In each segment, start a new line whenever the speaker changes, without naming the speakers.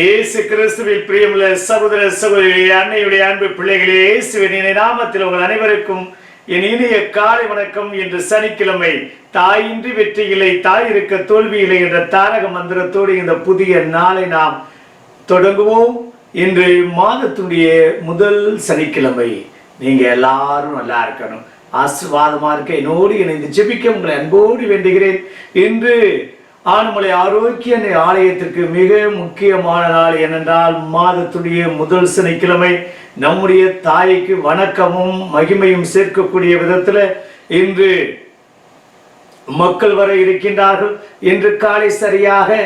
இயேசு கிறிஸ்துவில் பிரியமுள்ள சகோதர சகோதரி அன்னையுடைய அன்பு பிள்ளைகளே இயேசுவின் நாமத்தில் உங்கள் அனைவருக்கும் என் இனிய காலை வணக்கம். இன்று சனிக்கிழமை தாயின்றி வெற்றி இல்லை தாய் இருக்க தோல்வி இல்லை என்ற தாரக மந்திரத்தோடு இந்த புதிய நாளை நாம் தொடங்குவோம். இன்று மாதத்துடைய முதல் சனிக்கிழமை. நீங்க எல்லாரும் நல்லா இருக்கணும். ஆசீர்வாதமா இருக்க என்னோடு இணைந்து ஜெபிக்க உங்களை அன்போடு வேண்டுகிறேன். இன்று ஆனமலை ஆரோக்கிய ஆலயத்திற்கு மிக முக்கியமான நாள் ஏனென்றால் மாதத்துடைய முதல் சனிக்கிழமை. நம்முடைய தாய்க்கு வணக்கமும் மகிமையும் சேர்க்கக்கூடிய விதத்தில் இன்று மக்கள் வர இருக்கின்றார்கள். இன்று காலை சரியாக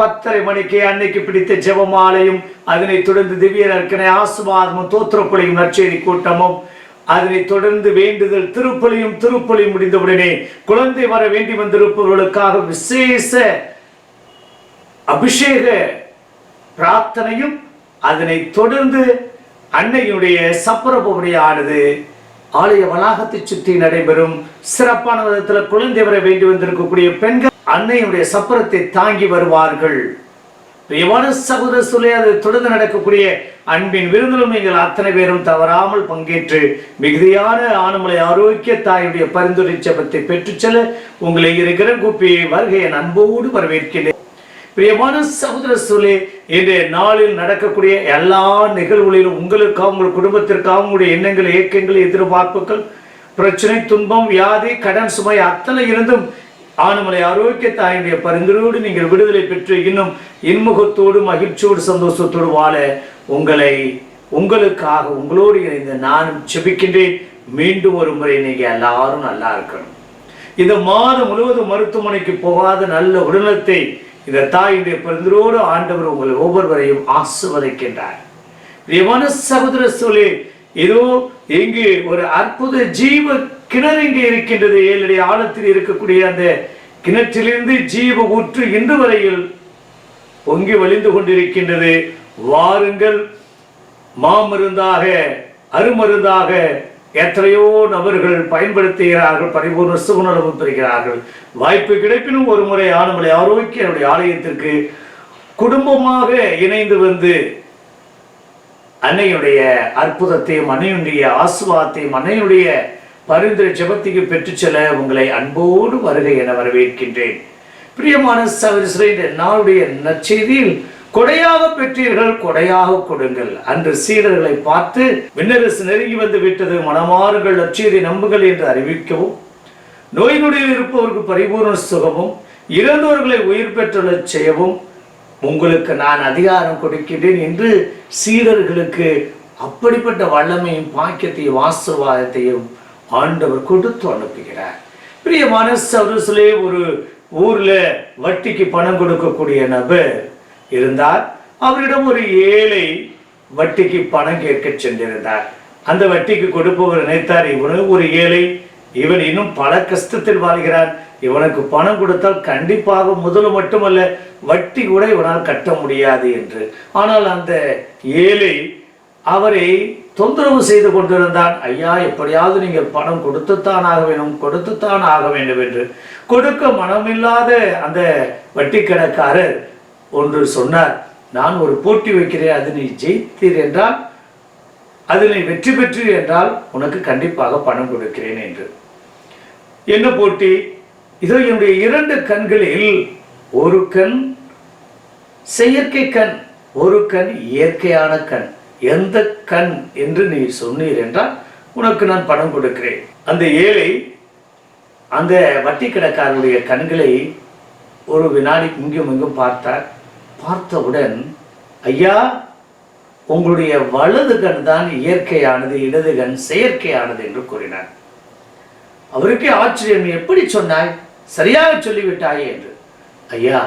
பத்தரை மணிக்கு அன்னைக்கு பிடித்த ஜெபமாலையும் அதனைத் தொடர்ந்து திவ்ய நற்கனை ஆசுவாதமும் தோத்திரப்பொழியும் நற்செய்தி கூட்டமும் அதனை தொடர்ந்து வேண்டுதல் திருப்பலியும் திருப்பலி முடிந்தவுடனே குழந்தை வர வேண்டி வந்திருப்பவர்களுக்காக விசேஷ அபிஷேக பிரார்த்தனையும் அதனை தொடர்ந்து அன்னையுடைய சப்பரபுடைய ஆனது ஆலய வளாகத்தை சுற்றி நடைபெறும் சிறப்பான விதத்தில் குழந்தை வர வேண்டி வந்திருக்கக்கூடிய பெண்கள் அன்னையுடைய சப்பரத்தை தாங்கி வருவார்கள். பிரியமான சகோதர சொல்லி அது தொடர்ந்து நடக்கக்கூடிய அன்பின் விருந்திலும் நீங்கள் அத்தனை பேரும் தவறாமல் பங்கேற்று மிகுதியான ஆணுமலை ஆரோக்கிய தாயுடைய பரிந்துரை சபத்தை பெற்றுச் செல்ல உங்களை இருக்கிற கூப்பி வருகையை அன்போடு வரவேற்கிறேன். பிரியமான சகோதர சொல்லி இன்றைய நாளில் நடக்கக்கூடிய எல்லா நிகழ்வுகளிலும் உங்களுக்காக உங்கள் குடும்பத்திற்காக உங்களுடைய எண்ணங்கள் இயக்கங்கள் எதிர்பார்ப்புகள் பிரச்சனை துன்பம் வியாதி கடன் சுமை அத்தனை இருந்தும் ஆணுமலை ஆரோக்கிய தாயினுடைய பரிந்துரையோடு நீங்கள் விடுதலை பெற்று இன்னும் இன்முகத்தோடு மகிழ்ச்சியோடு சந்தோஷத்தோடு வாழ உங்களை உங்களுக்காக உங்களோடு இணைந்து நானும் செபிக்கின்றேன் மீண்டும் ஒரு முறை நீங்க எல்லாரும் நல்லா இருக்கணும். இந்த மாதம் முழுவதும் மருத்துவமனைக்கு போகாத நல்ல உடல்நலத்தை இந்த தாயுடைய பரிந்துரோடு ஆண்டவர் உங்களை ஒவ்வொருவரையும் ஆசிர்வதிக்கின்றார். மன சகோதர சொல்லி இதோ இங்கு ஒரு அற்புத ஜீவ கிணறு இங்கே இருக்கின்றது. ஏழடி ஆழத்தில் இருக்கக்கூடிய அந்த கிணற்றிலிருந்து ஜீவ ஊற்று இன்று வரையில் பொங்கி வழிந்து கொண்டிருக்கின்றது. வாருங்கள். மாமருந்தாக அருமருந்தாக எத்தனையோ நபர்கள் பயன்படுத்துகிறார்கள் பரிபூர்ண சுகுணர்வு பெறுகிறார்கள். வாய்ப்பு கிடைப்பினும் ஒரு முறை ஆனமலை ஆரோக்கிய ஆலயத்திற்கு குடும்பமாக இணைந்து வந்து அன்னையுடைய அற்புதத்தையும் அன்னையுடைய ஆசுவாத்தையும் அன்னையுடைய பரிந்துரை ஜெபத்துக்கு பெற்றுச் செல்ல உங்களை அன்போடு வருகை என வரவேற்கின்றேன். பிரியமான சகோதரி நாளுடைய நற்செய்தியில் கொடையாக பெற்றீர்கள் கொடையாக கொடுங்கள். அன்று சீடர்களை பார்த்து விண்ணரசு நெருங்கி வந்து விட்டது மனமாறுகள் நற்செய்தி நம்புகள் என்று அறிவிக்கவும் நோய் நொடியில் இருப்பவருக்கு பரிபூர்ண சுகமும் இறந்தவர்களை உயிர் பெற்றுள்ள செய்யவும் உங்களுக்கு நான் அதிகாரம் கொடுக்கின்றேன் என்று சீடர்களுக்கு அப்படிப்பட்ட வல்லமையும் பாக்கியத்தையும் ஆசீர்வாதத்தையும் ஆண்டவர் கொடுத்து அனுப்புகிறார். பிரியமான சவுரசிலே ஒரு ஊர்ல வட்டிக்கு பணம் கொடுக்கக்கூடிய நபர் இருந்தார். அவரிடம் ஒரு ஏழை வட்டிக்கு பணம் கேட்க சென்றிருந்தார். அந்த வட்டிக்கு கொடுப்பவர் நினைத்தார் இவனு ஒரு ஏழை இவன் இன்னும் பல கஷ்டத்தில் வாழ்கிறான். இவனுக்கு பணம் கொடுத்தால் கண்டிப்பாக முதல் மட்டுமல்ல வட்டி கூட இவனால் கட்ட முடியாது என்று. ஆனால் அந்த ஏழை அவரை தொந்தரவு செய்து கொண்டிருந்தான். ஐயா எப்படியாவது நீங்கள் பணம் கொடுத்துத்தான் ஆக வேண்டும் கொடுத்துத்தான் ஆக வேண்டும் என்று. கொடுக்க மனமில்லாத அந்த வட்டி கணக்காரர் ஒன்று சொன்னார் நான் ஒரு போட்டி வைக்கிறேன் அது நீ ஜெயித்தீர் என்றால் அதில் நீ வெற்றி பெற்று என்றால் உனக்கு கண்டிப்பாக பணம் கொடுக்கிறேன் என்று. என்ன போட்டி? இதோ என்னுடைய இரண்டு கண்களில் ஒரு கண் செயற்கை கண் ஒரு கண் இயற்கையான கண். எந்த கண் என்று நீ சொன்னீர் என்றால் உனக்கு நான் பணம் கொடுக்கிறேன். அந்த ஏழை அந்த வட்டி கடைக்காரனுடைய கண்களை ஒரு வினாடி இங்கும் இங்கும் பார்த்தார். பார்த்தவுடன் ஐயா உங்களுடைய வலது கண் தான் இயற்கையானது இடது கண் செயற்கையானது என்று கூறினார். அவருக்கே ஆச்சரியம் எப்படி சொன்னாய்? சரியாக சொல்லிவிட்டாயே என்று. ஐயா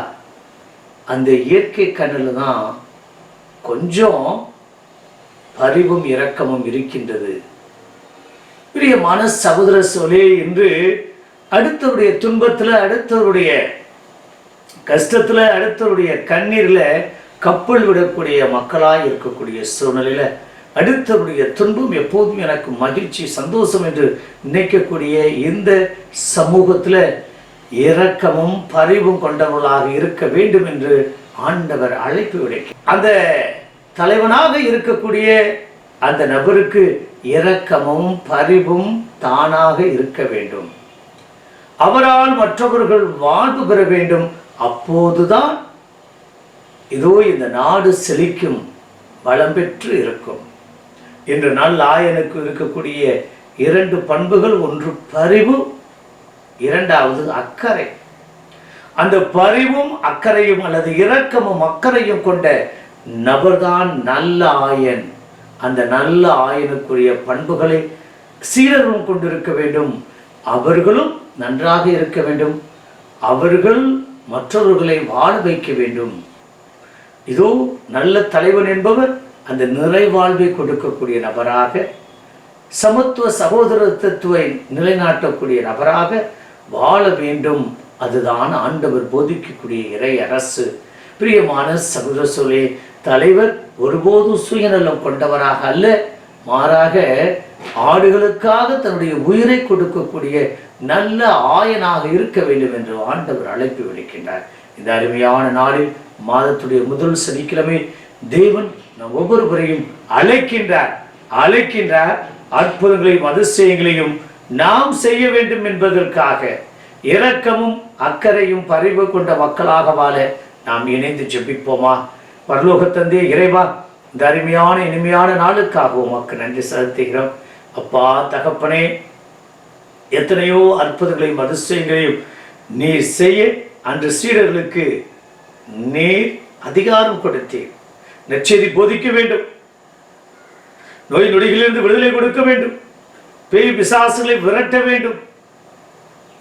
அந்த இயற்கை கண்ணில் தான் கொஞ்சம் பரிவும் இரக்கமும் இருக்கின்றது. பிரியமான சகோதர சோலே என்று அடுத்தவருடைய துன்பத்துல அடுத்தவருடைய கஷ்டத்துல அடுத்தவருடைய கண்ணீர்ல கப்பல் விடக்கூடிய மக்களாக இருக்கக்கூடிய சூழ்நிலையில அடுத்தவருடைய துன்பம் எப்போதும் எனக்கு மகிழ்ச்சி சந்தோஷம் என்று நினைக்கக்கூடிய இந்த சமூகத்துல இரக்கமும் பரிவும் கொண்டவர்களாக இருக்க வேண்டும் என்று ஆண்டவர் அழைப்பு விடைக்க அந்த தலைவனாக இருக்கக்கூடிய அந்த நபருக்கு இரக்கமும் பரிவும் தானாக இருக்க வேண்டும். அவரால் மற்றவர்கள் வாழ்வு பெற வேண்டும். அப்போதுதான் இதோ இந்த நாடு செழிக்கும் வளம் பெற்று இருக்கும். இன்று நாள் ஆயனுக்கு இருக்கக்கூடிய இரண்டு பண்புகள் ஒன்று பரிவு இரண்டாவது அக்கறை. அந்த பரிவும் அக்கறையும் அல்லது இரக்கமும் அக்கறையும் கொண்ட நபர்தான் நல்ல ஆயன். அந்த நல்ல ஆயனுக்குரிய பண்புகளை சீடர்களும் கொண்டிருக்க வேண்டும். அவர்களும் நன்றாக இருக்க வேண்டும். அவர்கள் மற்றவர்களை வாழ வைக்க வேண்டும். இதோ நல்ல தலைவன் என்பவர் அந்த நிறைவாழ்வை கொடுக்கக்கூடிய நபராக சமத்துவ சகோதரத்துவத்தை நிலைநாட்டக்கூடிய நபராக வாழ வேண்டும். அதுதான் ஆண்டவர் போதிக்கக்கூடிய இறை அரசு. பிரியமான சகோதர தலைவர் ஒருபோதும் சுயநலம் கொண்டவராக அல்ல மாறாக ஆடுகளுக்காக தன்னுடைய உயிரை கொடுக்கக்கூடிய நல்ல ஆயனாக இருக்க வேண்டும் என்று ஆண்டவர் அழைப்பு விடுக்கின்றார். இந்த அருமையான நாளில் மாதத்துடைய முதல் சனிக்கிழமை தேவன் நம் ஒவ்வொருவரையும் அழைக்கின்றார். அழைக்கின்றார். அற்புதங்களையும் அதிசயங்களையும் நாம் செய்ய வேண்டும் என்பதற்காக இரக்கமும் அக்கறையும் பறிவு கொண்ட மக்களாக வாழ நாம் இணைந்து ஜெபிப்போமா? பரலோகத்தந்தே இறைவா இந்த அருமையான இனிமையான நாளுக்காக உமக்கு நன்றி செலுத்துகிறோம். அப்பா தகப்பனே எத்தனையோ அற்புதங்களையும் அதிசயங்களையும் நீர் செய்ய அன்று சீடர்களுக்கு நீர் அதிகாரம் கொடுத்தீர். நச்செய்தி போதிக்க வேண்டும். நோய் நொடிகளிலிருந்து விடுதலை கொடுக்க வேண்டும். பேய் பிசாசுகளை விரட்ட வேண்டும்.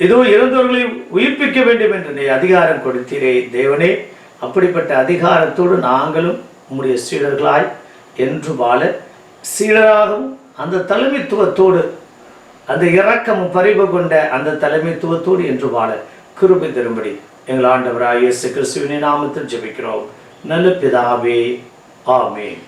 ஏதோ இறந்தவர்களை உயிர்ப்பிக்க வேண்டும் என்று நீ அதிகாரம் கொடுத்தீரே தேவனே. அப்படிப்பட்ட அதிகாரத்தோடு நாங்களும் உம்முடைய சீடர்களாய் என்று வாழ சீடராகவும் அந்த தலைமைத்துவத்தோடு அந்த இரக்கமும் பறிவு கொண்ட அந்த தலைமைத்துவத்தோடு என்று வாழ கிருபை தரும்படி எங்கள் ஆண்டவராய் இயேசு கிறிஸ்துவின் நாமத்தில் ஜெபிக்கிறோம். நல்ல பிதாவே ஆமென்.